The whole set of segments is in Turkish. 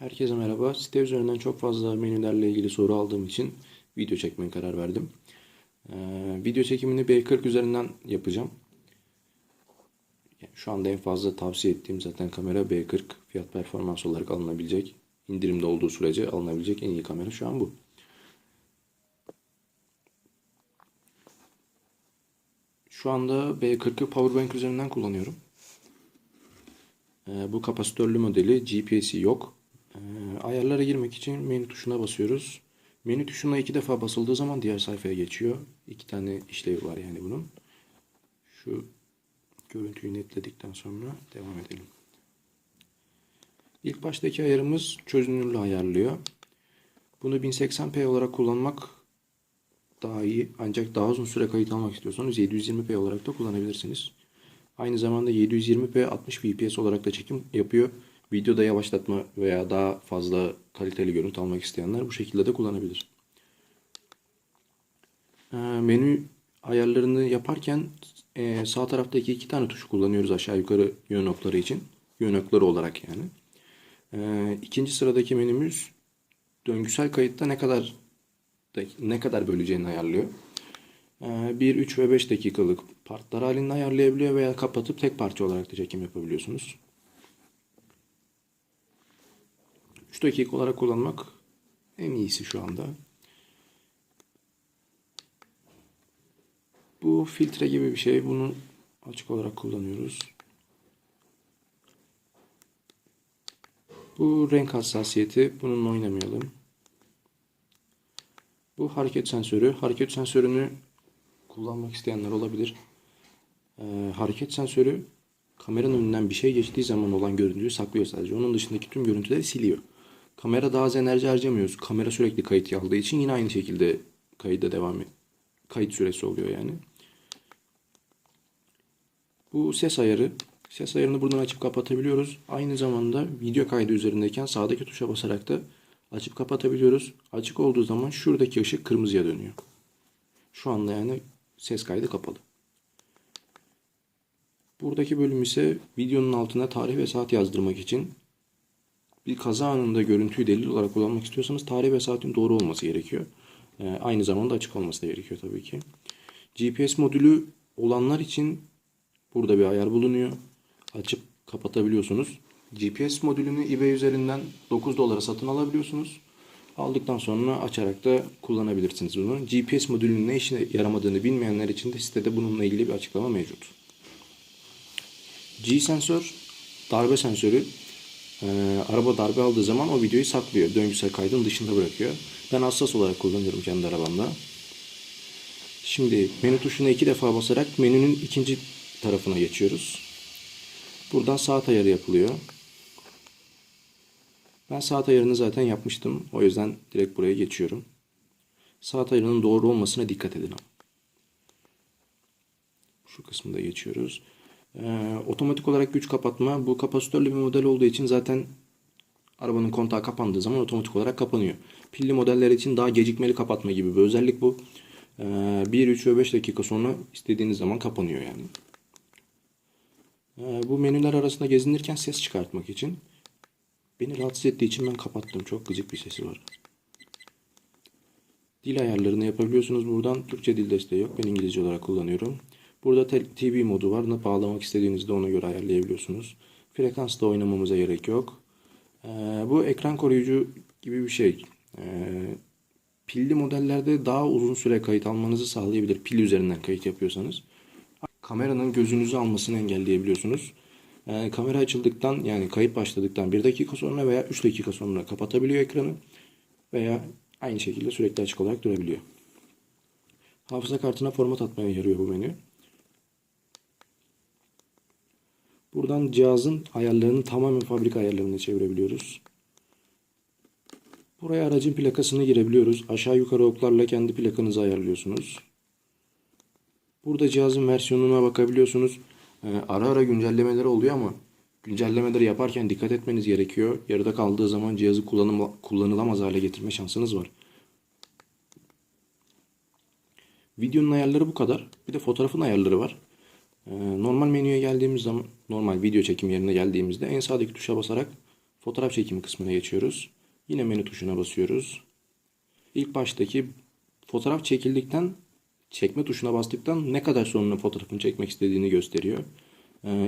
Herkese merhaba. Site üzerinden çok fazla menülerle ilgili soru aldığım için video çekmeye karar verdim. Ee, video çekimini B40 üzerinden yapacağım. Yani şu anda en fazla tavsiye ettiğim zaten kamera B40 fiyat performans olarak alınabilecek. indirimde olduğu sürece alınabilecek en iyi kamera şu an bu. Şu anda B40'ı Powerbank üzerinden kullanıyorum. Ee, bu kapasitörlü modeli GPS'i yok. Ayarlara girmek için menü tuşuna basıyoruz. Menü tuşuna iki defa basıldığı zaman diğer sayfaya geçiyor. İki tane işlevi var yani bunun. Şu görüntüyü netledikten sonra devam edelim. İlk baştaki ayarımız çözünürlüğü ayarlıyor. Bunu 1080p olarak kullanmak daha iyi. Ancak daha uzun süre kayıt almak istiyorsanız 720p olarak da kullanabilirsiniz. Aynı zamanda 720p 60 fps olarak da çekim yapıyor. Videoda yavaşlatma veya daha fazla kaliteli görüntü almak isteyenler bu şekilde de kullanabilir. Ee, menü ayarlarını yaparken e, sağ taraftaki iki tane tuşu kullanıyoruz aşağı yukarı yön okları için. Yön okları olarak yani. Ee, ikinci sıradaki menümüz döngüsel kayıtta ne kadar ne kadar böleceğini ayarlıyor. 1, 3 ve 5 dakikalık partlar halinde ayarlayabiliyor veya kapatıp tek parça olarak da çekim yapabiliyorsunuz. 3 dakika olarak kullanmak en iyisi şu anda. Bu filtre gibi bir şey. Bunu açık olarak kullanıyoruz. Bu renk hassasiyeti. Bununla oynamayalım. Bu hareket sensörü. Hareket sensörünü kullanmak isteyenler olabilir. Ee, hareket sensörü kameranın önünden bir şey geçtiği zaman olan görüntüyü saklıyor sadece. Onun dışındaki tüm görüntüleri siliyor. Kamera daha az enerji harcamıyoruz. Kamera sürekli kayıt aldığı için yine aynı şekilde kayıda devam et. Kayıt süresi oluyor yani. Bu ses ayarı. Ses ayarını buradan açıp kapatabiliyoruz. Aynı zamanda video kaydı üzerindeyken sağdaki tuşa basarak da açıp kapatabiliyoruz. Açık olduğu zaman şuradaki ışık kırmızıya dönüyor. Şu anda yani ses kaydı kapalı. Buradaki bölüm ise videonun altına tarih ve saat yazdırmak için bir kaza anında görüntüyü delil olarak kullanmak istiyorsanız tarih ve saatin doğru olması gerekiyor. Ee, aynı zamanda açık olması da gerekiyor tabii ki. GPS modülü olanlar için burada bir ayar bulunuyor. Açıp kapatabiliyorsunuz. GPS modülünü eBay üzerinden 9 dolara satın alabiliyorsunuz. Aldıktan sonra açarak da kullanabilirsiniz bunu. GPS modülünün ne işine yaramadığını bilmeyenler için de sitede bununla ilgili bir açıklama mevcut. G-sensör, darbe sensörü. Ee, araba darbe aldığı zaman o videoyu saklıyor. Döngüsel kaydın dışında bırakıyor. Ben hassas olarak kullanıyorum kendi arabamda. Şimdi menü tuşuna iki defa basarak menünün ikinci tarafına geçiyoruz. Buradan saat ayarı yapılıyor. Ben saat ayarını zaten yapmıştım. O yüzden direkt buraya geçiyorum. Saat ayarının doğru olmasına dikkat edin. Şu kısmında geçiyoruz. Ee, otomatik olarak güç kapatma. Bu kapasitörlü bir model olduğu için zaten arabanın kontağı kapandığı zaman otomatik olarak kapanıyor. Pilli modeller için daha gecikmeli kapatma gibi bir özellik bu. Ee, 1, 3 ve 5 dakika sonra istediğiniz zaman kapanıyor yani. Ee, bu menüler arasında gezinirken ses çıkartmak için Beni rahatsız ettiği için ben kapattım. Çok gıcık bir sesi var. Dil ayarlarını yapabiliyorsunuz buradan. Türkçe dil desteği yok. Ben İngilizce olarak kullanıyorum. Burada TV modu var. Ne bağlamak istediğinizde ona göre ayarlayabiliyorsunuz. Frekansla oynamamıza gerek yok. Ee, bu ekran koruyucu gibi bir şey. Ee, pilli modellerde daha uzun süre kayıt almanızı sağlayabilir. Pil üzerinden kayıt yapıyorsanız. Kameranın gözünüzü almasını engelleyebiliyorsunuz. Yani kamera açıldıktan yani kayıt başladıktan 1 dakika sonra veya 3 dakika sonra kapatabiliyor ekranı. Veya aynı şekilde sürekli açık olarak durabiliyor. Hafıza kartına format atmaya yarıyor bu menü. Buradan cihazın ayarlarını tamamen fabrika ayarlarına çevirebiliyoruz. Buraya aracın plakasını girebiliyoruz. Aşağı yukarı oklarla kendi plakanızı ayarlıyorsunuz. Burada cihazın versiyonuna bakabiliyorsunuz. Ee, ara ara güncellemeleri oluyor ama güncellemeleri yaparken dikkat etmeniz gerekiyor. Yarıda kaldığı zaman cihazı kullanım, kullanılamaz hale getirme şansınız var. Videonun ayarları bu kadar. Bir de fotoğrafın ayarları var. Ee, normal menüye geldiğimiz zaman, normal video çekim yerine geldiğimizde en sağdaki tuşa basarak Fotoğraf çekimi kısmına geçiyoruz. Yine menü tuşuna basıyoruz. İlk baştaki fotoğraf çekildikten çekme tuşuna bastıktan ne kadar sonra fotoğrafını çekmek istediğini gösteriyor.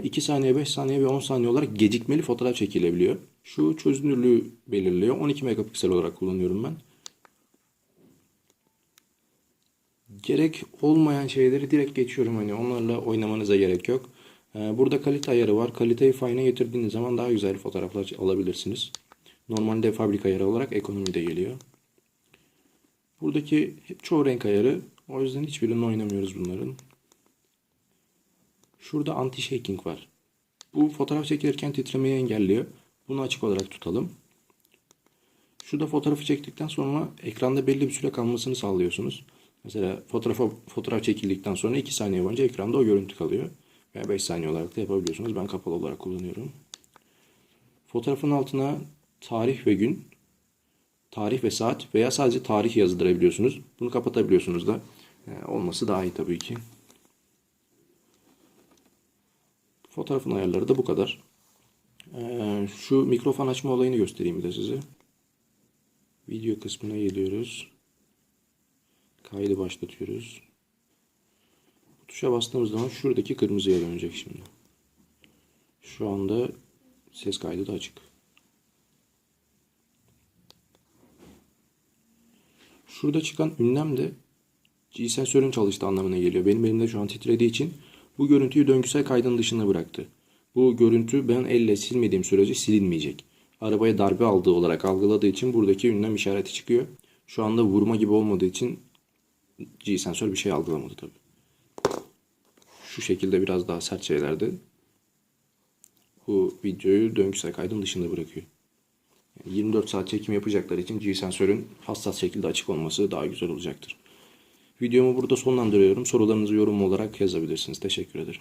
2 saniye, 5 saniye ve 10 saniye olarak gecikmeli fotoğraf çekilebiliyor. Şu çözünürlüğü belirliyor. 12 megapiksel olarak kullanıyorum ben. Gerek olmayan şeyleri direkt geçiyorum. Hani onlarla oynamanıza gerek yok. Ee, Burada kalite ayarı var. Kaliteyi fine'e getirdiğiniz zaman daha güzel fotoğraflar alabilirsiniz. Normalde fabrika ayarı olarak ekonomide geliyor. Buradaki hep çoğu renk ayarı. O yüzden hiçbirini oynamıyoruz bunların. Şurada anti shaking var. Bu fotoğraf çekilirken titremeyi engelliyor. Bunu açık olarak tutalım. Şurada fotoğrafı çektikten sonra ekranda belli bir süre kalmasını sağlıyorsunuz. Mesela fotoğrafa, fotoğraf çekildikten sonra 2 saniye boyunca ekranda o görüntü kalıyor. Veya 5 saniye olarak da yapabiliyorsunuz. Ben kapalı olarak kullanıyorum. Fotoğrafın altına tarih ve gün, tarih ve saat veya sadece tarih yazdırabiliyorsunuz. Bunu kapatabiliyorsunuz da. Ee, olması daha iyi tabii ki. Fotoğrafın ayarları da bu kadar. Ee, şu mikrofon açma olayını göstereyim bir de size. Video kısmına geliyoruz. Kaydı başlatıyoruz. Bu tuşa bastığımız zaman şuradaki kırmızıya dönecek şimdi. Şu anda ses kaydı da açık. Şurada çıkan ünlem de sensörün çalıştığı anlamına geliyor. Benim elimde şu an titrediği için bu görüntüyü döngüsel kaydın dışına bıraktı. Bu görüntü ben elle silmediğim sürece silinmeyecek. Arabaya darbe aldığı olarak algıladığı için buradaki ünlem işareti çıkıyor. Şu anda vurma gibi olmadığı için G sensör bir şey algılamadı tabi. Şu şekilde biraz daha sert şeylerde bu videoyu döngüsel kaydın dışında bırakıyor. Yani 24 saat çekim yapacaklar için G sensörün hassas şekilde açık olması daha güzel olacaktır. Videomu burada sonlandırıyorum. Sorularınızı yorum olarak yazabilirsiniz. Teşekkür ederim.